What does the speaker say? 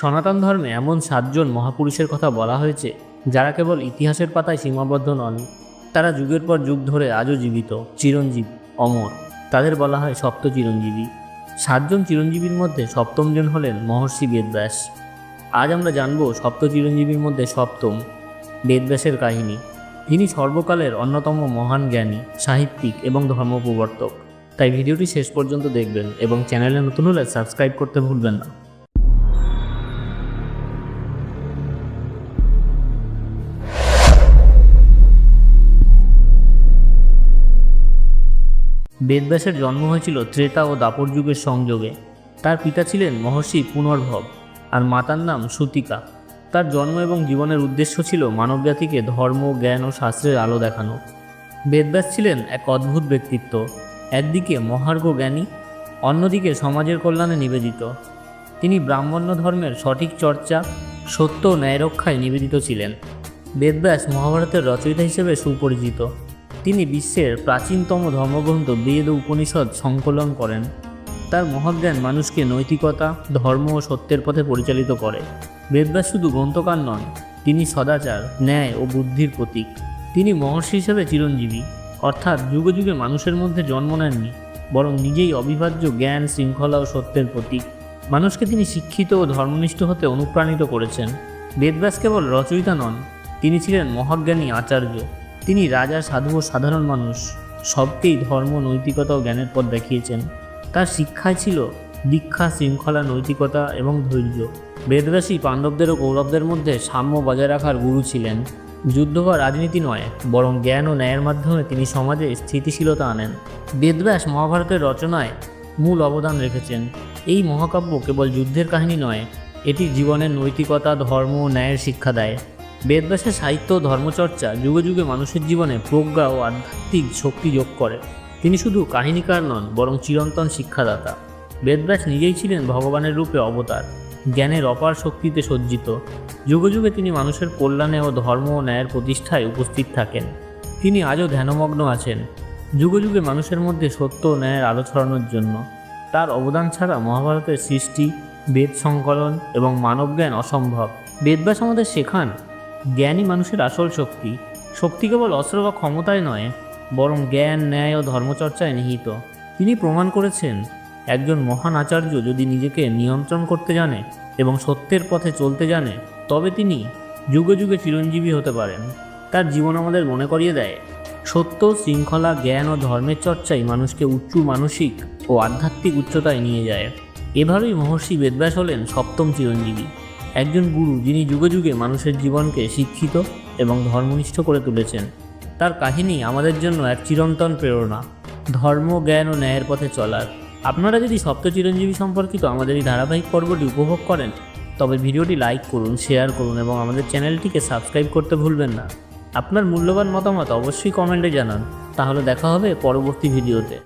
সনাতন ধর্মে এমন সাতজন মহাপুরুষের কথা বলা হয়েছে, যারা কেবল ইতিহাসের পাতায় সীমাবদ্ধ নন। তারা যুগের পর যুগ ধরে আজও জীবিত, চিরঞ্জীব, অমর। তাদের বলা হয় সপ্ত চিরঞ্জীবী। সাতজন চিরঞ্জীবীর মধ্যে সপ্তমজন হলেন মহর্ষি বেদব্যাস। আজ আমরা জানব সপ্ত চিরঞ্জীবীর মধ্যে সপ্তম বেদব্যাসের কাহিনী। তিনি সর্বকালের অন্যতম মহান জ্ঞানী, সাহিত্যিক এবং ধর্মপ্রবর্তক। তাই ভিডিওটি শেষ পর্যন্ত দেখবেন এবং চ্যানেলে নতুন হলে সাবস্ক্রাইব করতে ভুলবেন না। বেদব্যাসের জন্ম হয়েছিল ত্রেতা ও দাপর যুগের সংযোগে। তার পিতা ছিলেন মহর্ষি পুনর্ভব আর মাতার নাম সুতিকা। তার জন্ম এবং জীবনের উদ্দেশ্য ছিল মানব মানবজাতিকে ধর্ম, জ্ঞান ও শাস্ত্রের আলো দেখানো। বেদব্যাস ছিলেন এক অদ্ভুত ব্যক্তিত্ব। একদিকে মহার্ঘ জ্ঞানী, অন্যদিকে সমাজের কল্যাণে নিবেদিত। তিনি ব্রাহ্মণ্য ধর্মের সঠিক চর্চা, সত্য ন্যায় রক্ষায় নিবেদিত ছিলেন। বেদব্যাস মহাভারতের রচয়িতা হিসেবে সুপরিচিত। তিনি বিশ্বের প্রাচীনতম ধর্মগ্রন্থ বেদ উপনিষদ সংকলন করেন। তার মহাজ্ঞান মানুষকে নৈতিকতা, ধর্ম ও সত্যের পথে পরিচালিত করে। বেদব্যাস শুধু গ্রন্থকার নন, তিনি সদাচার, ন্যায় ও বুদ্ধির প্রতীক। তিনি মহর্ষি হিসেবে চিরঞ্জীবী, অর্থাৎ যুগে যুগে মানুষের মধ্যে জন্ম নেননি, বরং নিজেই অবিভাজ্য জ্ঞান, শৃঙ্খলা ও সত্যের প্রতীক। মানুষকে তিনি শিক্ষিত ও ধর্মনিষ্ঠ হতে অনুপ্রাণিত করেছেন। বেদব্যাস কেবল রচয়িতা নন, তিনি ছিলেন মহাজ্ঞানী আচার্য। তিনি রাজা, সাধু ও সাধারণ মানুষ, সবকেই ধর্ম, নৈতিকতা ও জ্ঞানের পথ দেখিয়েছেন। তার শিক্ষায় ছিল দীক্ষা, শৃঙ্খলা, নৈতিকতা এবং ধৈর্য। বেদব্যাসী পাণ্ডবদের ও কৌরবদের মধ্যে সাম্য বজায় রাখার গুরু ছিলেন। যুদ্ধ বা রাজনীতি নয়, বরং জ্ঞান ও ন্যায়ের মাধ্যমে তিনি সমাজে স্থিতিশীলতা আনেন। বেদব্যাস মহাভারতের রচনায় মূল অবদান রেখেছেন। এই মহাকাব্য কেবল যুদ্ধের কাহিনী নয়, এটি জীবনের নৈতিকতা, ধর্ম ও ন্যায়ের শিক্ষা দেয়। বেদব্যাসের সাহিত্য ও ধর্মচর্চা যুগে যুগে মানুষের জীবনে প্রজ্ঞা ও আধ্যাত্মিক শক্তি যোগ করে। তিনি শুধু কাহিনীকার নন, বরং চিরন্তন শিক্ষাদাতা। বেদব্যাস নিজেই ছিলেন ভগবানের রূপে অবতার, জ্ঞানের অপার শক্তিতে সজ্জিত। যুগে যুগে তিনি মানুষের কল্যাণে ও ধর্ম ও ন্যায়ের প্রতিষ্ঠায় উপস্থিত থাকেন। তিনি আজও ধ্যানমগ্ন আছেন। যুগে যুগে মানুষের মধ্যে সত্য ও ন্যায়ের আলো ছড়ানোর জন্য। তার অবদান ছাড়া মহাভারতের সৃষ্টি, বেদ সংকলন এবং মানবজ্ঞান অসম্ভব। বেদব্যাস আমাদের শেখান জ্ঞানই মানুষের আসল শক্তি। শক্তি কেবল অস্ত্র বা ক্ষমতায় নয়, বরং জ্ঞান, ন্যায় ও ধর্মচর্চায় নিহিত। তিনি প্রমাণ করেছেন, একজন মহান আচার্য যদি নিজেকে নিয়ন্ত্রণ করতে জানে এবং সত্যের পথে চলতে জানে, তবে তিনি যুগে যুগে চিরঞ্জীবী হতে পারেন। তার জীবন আমাদের মনে করিয়ে দেয়, সত্য, শৃঙ্খলা, জ্ঞান ও ধর্মের চর্চাই মানুষকে উচ্চ মানসিক ও আধ্যাত্মিক উচ্চতায় নিয়ে যায়। এভাবেই মহর্ষি বেদব্যাস হলেন সপ্তম চিরঞ্জীবী। একজন গুরু যিনি যুগে যুগে মানুষের জীবনকে শিক্ষিত এবং ধর্মনিষ্ঠ করে তুলেছেন। তার কাহিনী আমাদের জন্য এক চিরন্তন প্রেরণা। ধর্ম, জ্ঞান ও ন্যায়ের পথে চলার। আপনারা যদি সপ্ত চিরঞ্জীবী সম্পর্কিত আমাদের এই ধারাবাহিক পর্বটি উপভোগ করেন, তবে ভিডিওটি লাইক করুন, শেয়ার করুন এবং আমাদের চ্যানেলটিকে সাবস্ক্রাইব করতে ভুলবেন না। আপনার মূল্যবান মতামত অবশ্যই কমেন্টে জানান। তাহলে দেখা হবে পরবর্তী ভিডিওতে।